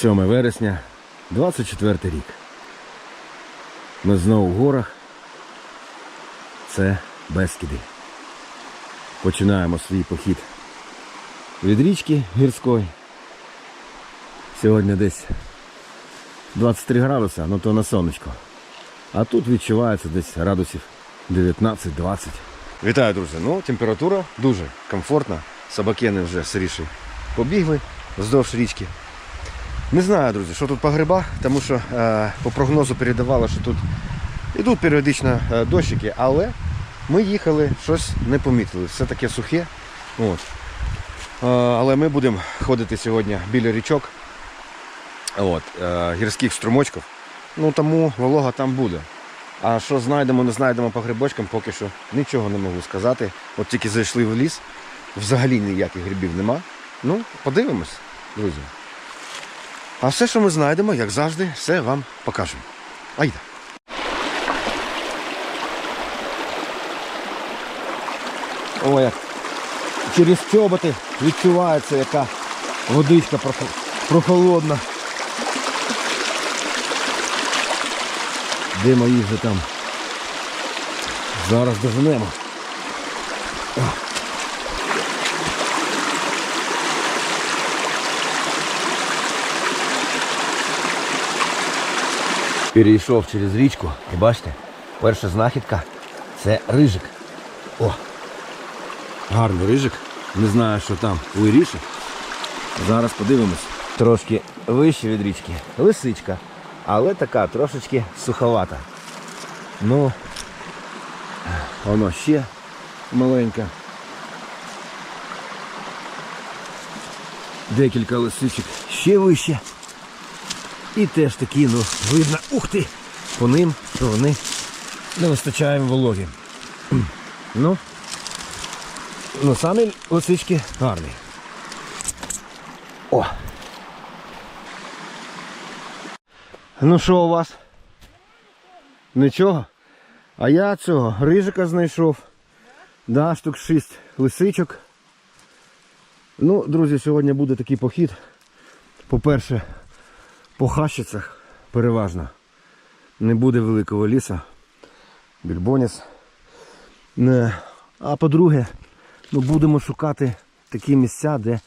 7 вересня, 24 рік. Ми знову в горах. Це Бескіди. Починаємо свій похід від річки гірської. Сьогодні десь 23 градуса, ну то на сонечко. А тут відчувається десь градусів 19-20. Вітаю, друзі. Ну, температура дуже комфортна. Собакени вже сиріші побігли вздовж річки. Не знаю, друзі, що тут по грибах, тому що е, по прогнозу передавало, що тут йдуть періодично е, дощики, але ми їхали, щось не помітили. Все таке сухе. От. Е, але ми будемо ходити сьогодні біля річок, от, е, гірських струмочків. Ну тому волога там буде. А що знайдемо, не знайдемо по грибочкам, поки що нічого не можу сказати. От тільки зайшли в ліс, взагалі ніяких грибів нема. Ну, подивимось, друзі. А все, що ми знайдемо, як завжди, все вам покажемо. Айда. О, як через чоботи відчувається, яка водичка прохолодна. Де мої вже там? Зараз доженемо. Перейшов через річку і бачите, перша знахідка це рижик. О! Гарний рижик. Не знаю, що там у Іріші. Зараз подивимось. Трошки вище від річки. Лисичка. Але така трошечки суховата. Ну, воно ще маленька. Декілька лисичок ще вище. І теж такі, ну, видно, ух ти, по ним, що вони не вистачає вологи. Ну, ну самі лисички гарні. О! Ну що у вас? Нічого? А я цього рижика знайшов. Да, штук 6 лисичок. Ну, друзі, сьогодні буде такий похід. По-перше, по хащицях переважно. Не буде великого ліса. Більбоніс. Не. А по-друге, ну, будемо шукати такі місця, де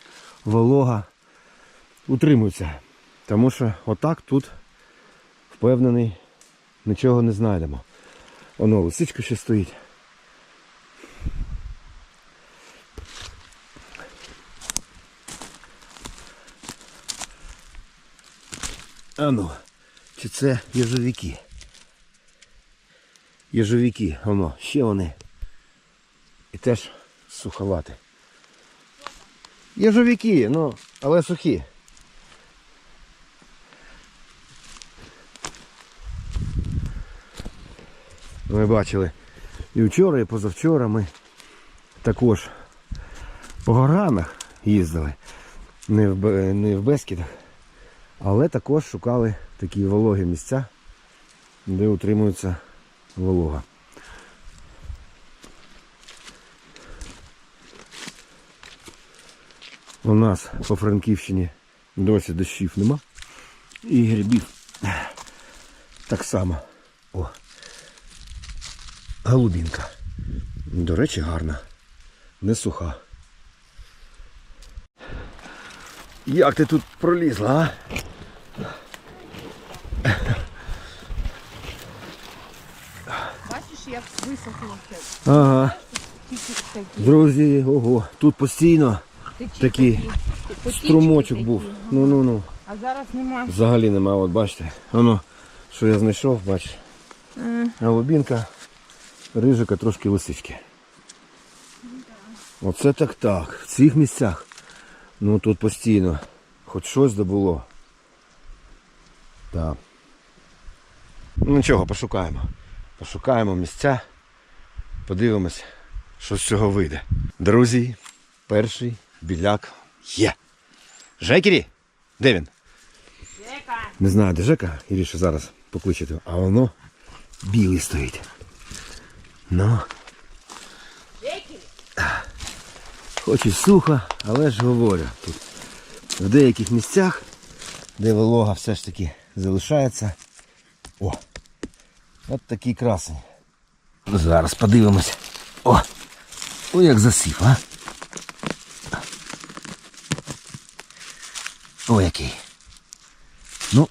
волога утримується. Тому що отак тут впевнений, нічого не знайдемо. Воно лисичка ще стоїть. А ну, чи це єжовики? Єжовики, воно, ще вони. І теж суховати. Єжовики, ну, але сухі. Ми бачили і вчора, і позавчора ми також по горанах їздили. Не в, не в Бескідах, але також шукали такі вологі місця, де утримується волога. У нас по Франківщині досі дощів нема. І грибів так само. О. Голубінка. До речі, гарна. Не суха. Як ти тут пролізла, а? Як висохло все. Ага. Друзі, ого, тут постійно такий струмочок був. Ну ну ну. А зараз нема. Взагалі нема, от бачите. Воно, що я знайшов, бачиш. Голубінка, рижика, трошки лисички. Оце так так. В цих місцях. Ну тут постійно. Хоч щось добуло. Так. Ну нічого, пошукаємо. Пошукаємо місця. Подивимось, що з цього вийде. Друзі, перший біляк є. Жекері! Де він? Жека. Не знаю, де Жека, Іріше зараз покличете, а воно білий стоїть. Ну. Хоч і сухо, але ж говорю, тут в деяких місцях де волога все ж таки залишається. О! От такий красень. Зараз подивимось. О! О, як засів, а? О, який. Ну.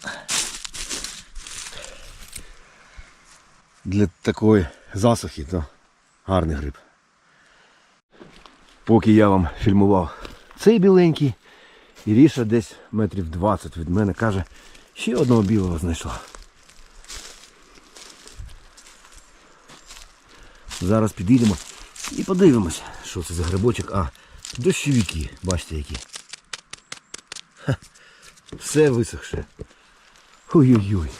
Для такої засухи, то гарний гриб. Поки я вам фільмував цей біленький, Іріша десь метрів 20 від мене каже, ще одного білого знайшла. Зараз підійдемо і подивимося, що це за грибочок. А, дощовики, бачите які. Ха, все висохше. Ой-ой-ой.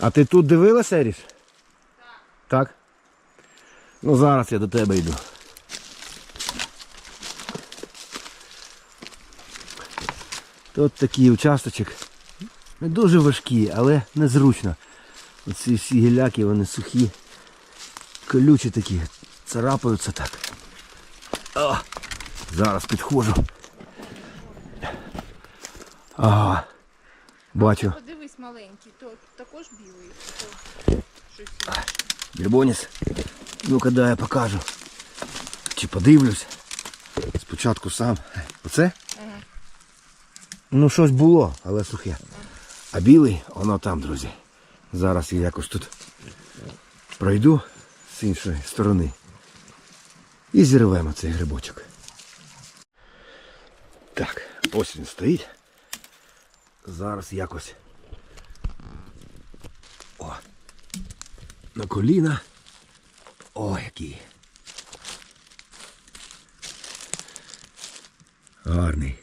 А ти тут дивилася, Еріш? Так. Так? Ну зараз я до тебе йду. Тут такий участочок. Не дуже важкий, але незручно. Оці всі гіляки, вони сухі, колючі такі, царапаються так. О, зараз підходжу. Ага. Бачу. Подивись маленький, то також білий. Більбоніс. Ну-ка дай я покажу. Чи подивлюсь. Спочатку сам. Оце? Ага. Ну щось було, але сухе. А білий, воно там, друзі. Зараз я якось тут пройду з іншої сторони. І зірвемо цей грибочок. Так, ось він стоїть. Зараз якось. О. На коліна. О, який. Гарний.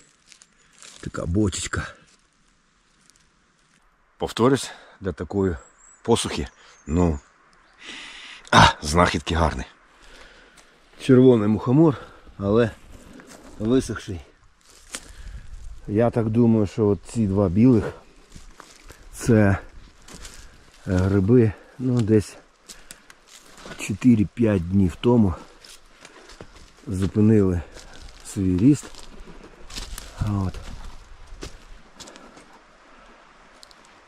Така бочечка. Повторюсь, для такої посухи. Ну. А, знахідки гарні. Червоний мухомор, але висохший. Я так думаю, що от ці два білих це е, гриби, ну десь 4-5 днів тому зупинили свій ріст. От.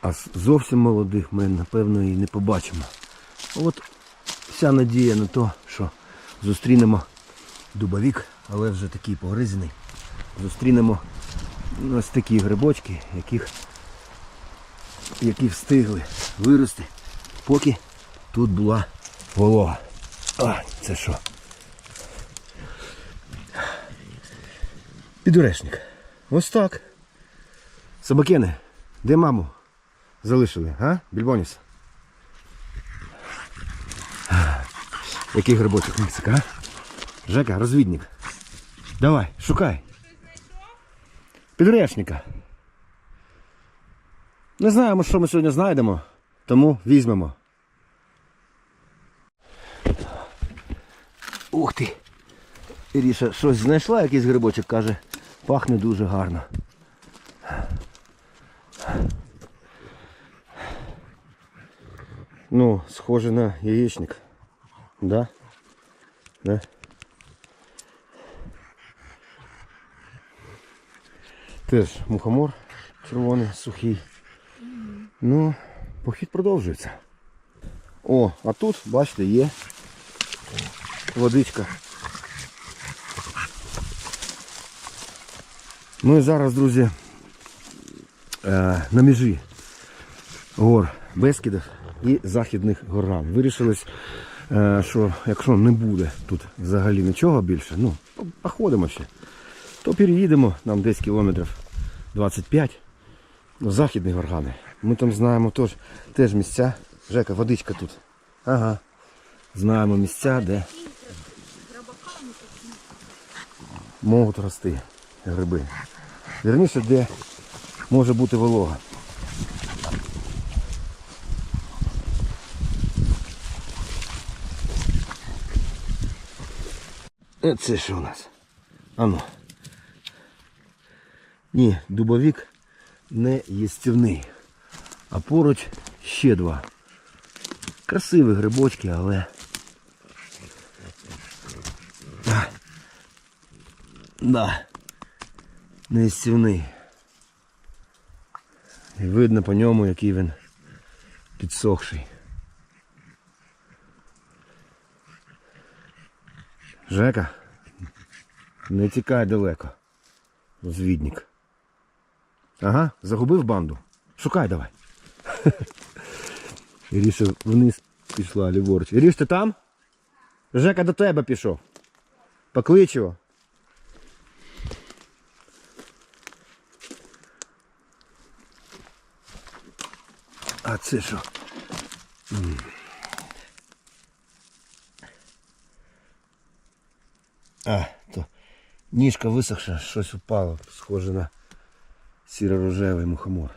А зовсім молодих ми, напевно, і не побачимо. От вся надія на те, що зустрінемо дубовік, але вже такий погризений. Зустрінемо ось такі грибочки, яких, які встигли вирости, поки тут була волога. А, це що? Підурешник. Ось так. Собакени, де маму залишили, а? Більбоніс? Який грибочок Мексика, а? Жека, розвідник. Давай, шукай. Підрешника. Не знаємо, що ми сьогодні знайдемо, тому візьмемо. Ух ти! Іріша щось знайшла, якийсь грибочок, каже, пахне дуже гарно. Ну, схоже на яєчник. Да? Да? Теж мухомор червоний, сухий. Ну, похід продовжується. О, а тут, бачите, є водичка. Ми зараз, друзі, е, на межі гор Бескідів і Західних Горган. Вирішили, е, що якщо не буде тут взагалі нічого більше, ну, походимо ще, то переїдемо нам десь кілометрів 25 на Західні Горгани. Ми там знаємо теж, теж місця. Жека, водичка тут. Ага. Знаємо місця, де можуть рости гриби. Вірніше, де може бути волога. Це що у нас? Ану. Ні, дубовік не їстівний. А поруч ще два. Красиві грибочки, але. Да. Не їстівний. І видно по ньому, який він підсохший. Жека, не тікай далеко. Розвідник. Ага, загубив банду. Шукай давай. Іріша вниз пішла, ліворуч. Іріш, ти там? Жека до тебе пішов. Поклич його. А це що? А, то ніжка висохша, щось упало, схоже на сіро-рожевий мухомор.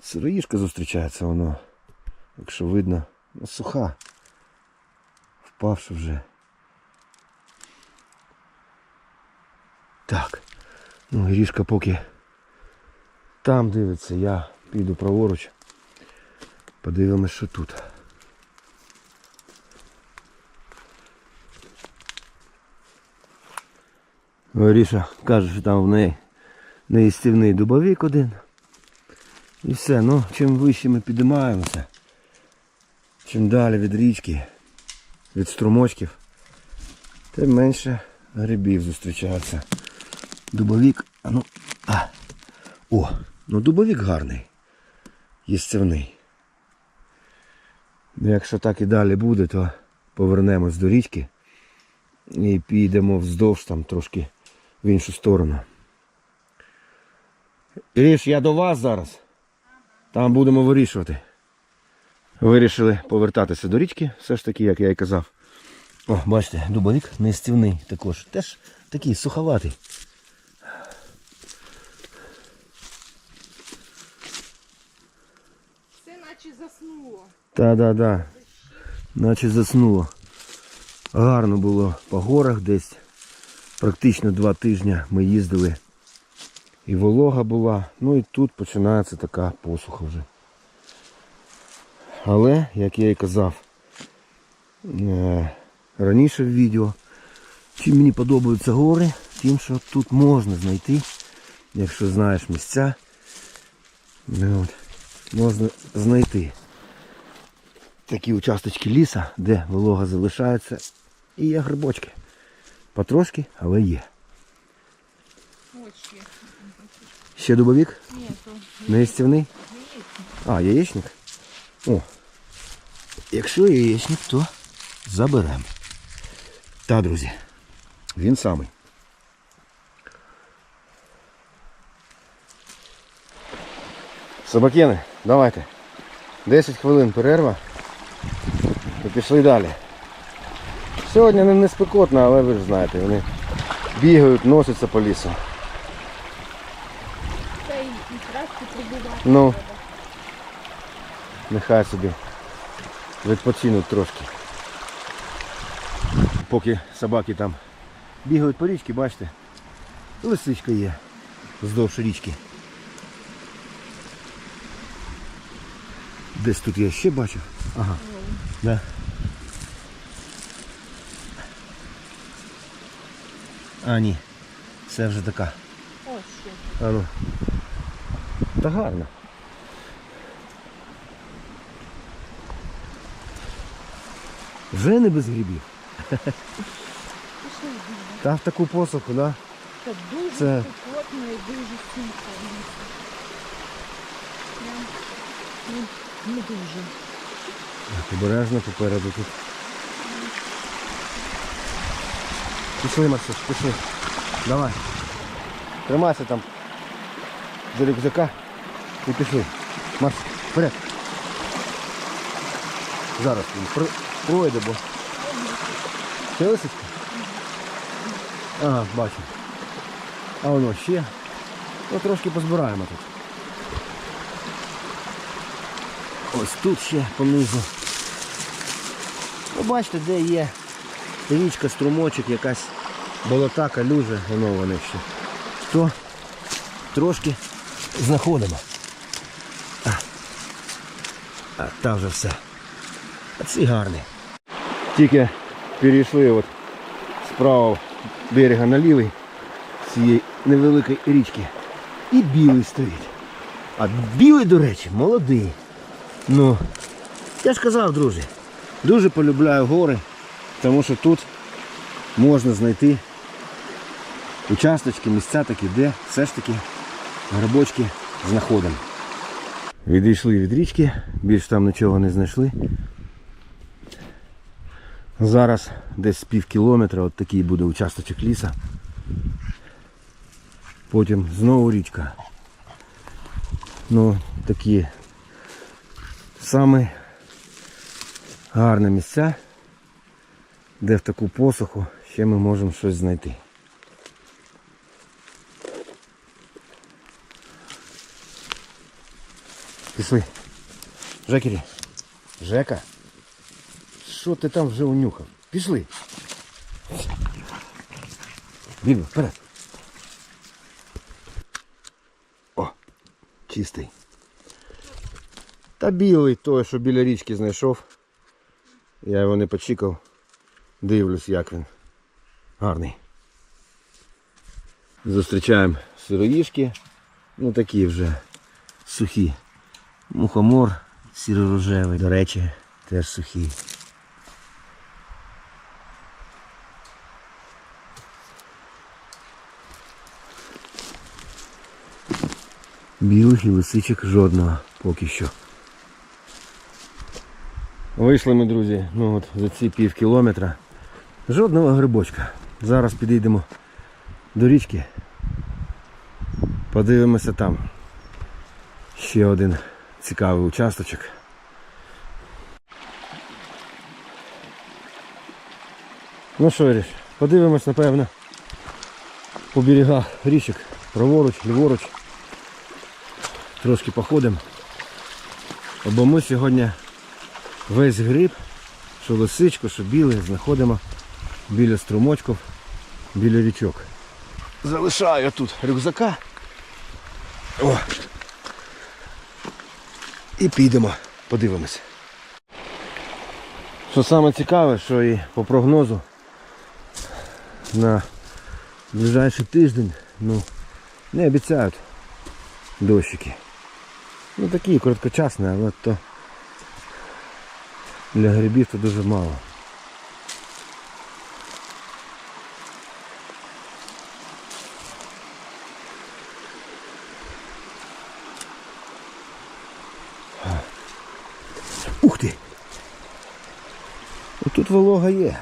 Сироїжка зустрічається воно, якщо видно, ну, суха. Впавши вже. Так. Ну, Ірішка поки там дивиться, я піду праворуч. Подивимось, що тут. Оріша каже, що там в неї неїстівний дубовик один. І все, ну, чим вище ми підіймаємося, чим далі від річки, від струмочків, тим менше грибів зустрічається. Дубовик, а ну, а, о, ну дубовик гарний, їстівний. Ну, Якщо так і далі буде, то повернемось до річки і підемо вздовж там трошки в іншу сторону. Іріш, я до вас зараз. Там будемо вирішувати. Вирішили повертатися до річки, все ж таки, як я і казав. О, бачите, дубовик нестівний також. Теж такий суховатий. Все наче заснуло. Та-да-да. Наче заснуло. Гарно було по горах десь. Практично два тижні ми їздили. І волога була. Ну і тут починається така посуха вже. Але, як я і казав е, раніше в відео, чим мені подобаються гори, тим, що тут можна знайти, якщо знаєш місця, ну, от, можна знайти такі участочки ліса, де волога залишається. І є грибочки. Потрошки, але є. Ще. Дубовик? Ні, то Не їстівний? А, яєчник? О. Якщо яєчник, то заберемо. Та, друзі. Він самий. Собакени, давайте. 10 хвилин перерва. І пішли далі. Сьогодні не, не спекотно, але ви ж знаєте, вони бігають, носяться по лісу. Та й і краще прибувати. Ну. Нехай собі відпочинуть трошки. Поки собаки там бігають по річці, бачите, лисичка є вздовж річки. Десь тут я ще бачив. Ага. Да. А, ні. Це вже така. Ось ще. А ну. Та гарно. Вже не без грибів. Та в таку посуху, да? Це дуже Це- спекотно і дуже сухо. в ну, не дуже. Так, Обережно попереду тут. Пішли, Максиш, пішли. Давай. Тримайся там за рюкзака і пішли. Макс, вперед. Зараз він пройде, бо. Це лисичка? Ага, бачу. А воно ще. Ну трошки позбираємо тут. Ось тут ще понизу. Ну бачите, де є річка, струмочок, якась болота, калюжа, воно вони ще. То трошки знаходимо. А, а та вже все. А ці гарні. Тільки перейшли от з правого берега на лівий цієї невеликої річки. І білий стоїть. А білий, до речі, молодий. Ну, я ж казав, друзі, дуже полюбляю гори, тому що тут можна знайти участочки, місця такі, де все ж таки грибочки знаходимо. Відійшли від річки, більш там нічого не знайшли. Зараз десь пів кілометра от такий буде участочок ліса. Потім знову річка. Ну, такі саме гарні місця, де в таку посуху ще ми можемо щось знайти. Пішли. Жекері. Жека. Що ти там вже унюхав? Пішли. Бігу, вперед. О, чистий. Та білий той, що біля річки знайшов. Я його не почікав. Дивлюсь, як він. Гарний. Зустрічаємо сироїшки. Ну такі вже сухі. Мухомор сіро-рожевий, до речі, теж сухий. Білих і лисичок жодного поки що. Вийшли ми, друзі, ну от за ці пів кілометра. Жодного грибочка. Зараз підійдемо до річки. Подивимося там. Ще один цікавий участочок. Ну що, Іриш, подивимось, напевно, по берегах річок, праворуч, ліворуч. Трошки походимо. Бо ми сьогодні весь гриб, що лисичку, що білий, знаходимо біля струмочків, біля річок. Залишаю тут рюкзака. О, і підемо, подивимось. Що саме цікаве, що і по прогнозу на ближайший тиждень ну, не обіцяють дощики. Ну такі короткочасні, але то для грибів то дуже мало. Ух ти! Тут волога є.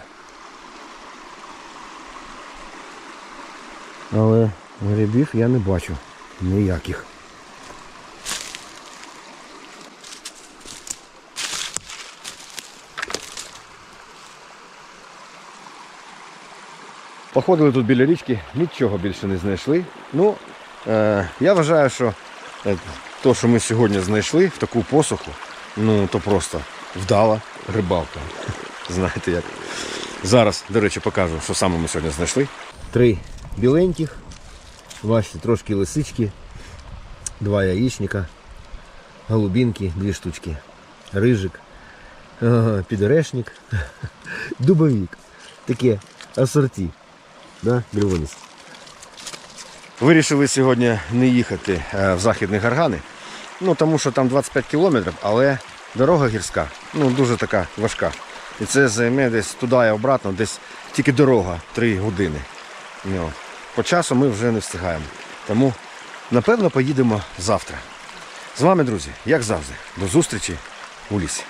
Але грибів я не бачу ніяких. Походили тут біля річки, нічого більше не знайшли. Ну, е, я вважаю, що е, то, що ми сьогодні знайшли в таку посуху, ну то просто вдала рибалка. Знаєте як. Зараз, до речі, покажу, що саме ми сьогодні знайшли. Три біленьких, бачите, трошки лисички, два яєчника, голубінки, дві штучки, рижик, ага, підорешник, дубовик. Таке асорті. Да, Григоріс? Вирішили сьогодні не їхати е, в західні гаргани. Ну тому що там 25 кілометрів, але дорога гірська, ну дуже така важка. І це займе десь туди і обратно, десь тільки дорога 3 години. По часу ми вже не встигаємо. Тому, напевно, поїдемо завтра. З вами, друзі, як завжди, до зустрічі у лісі.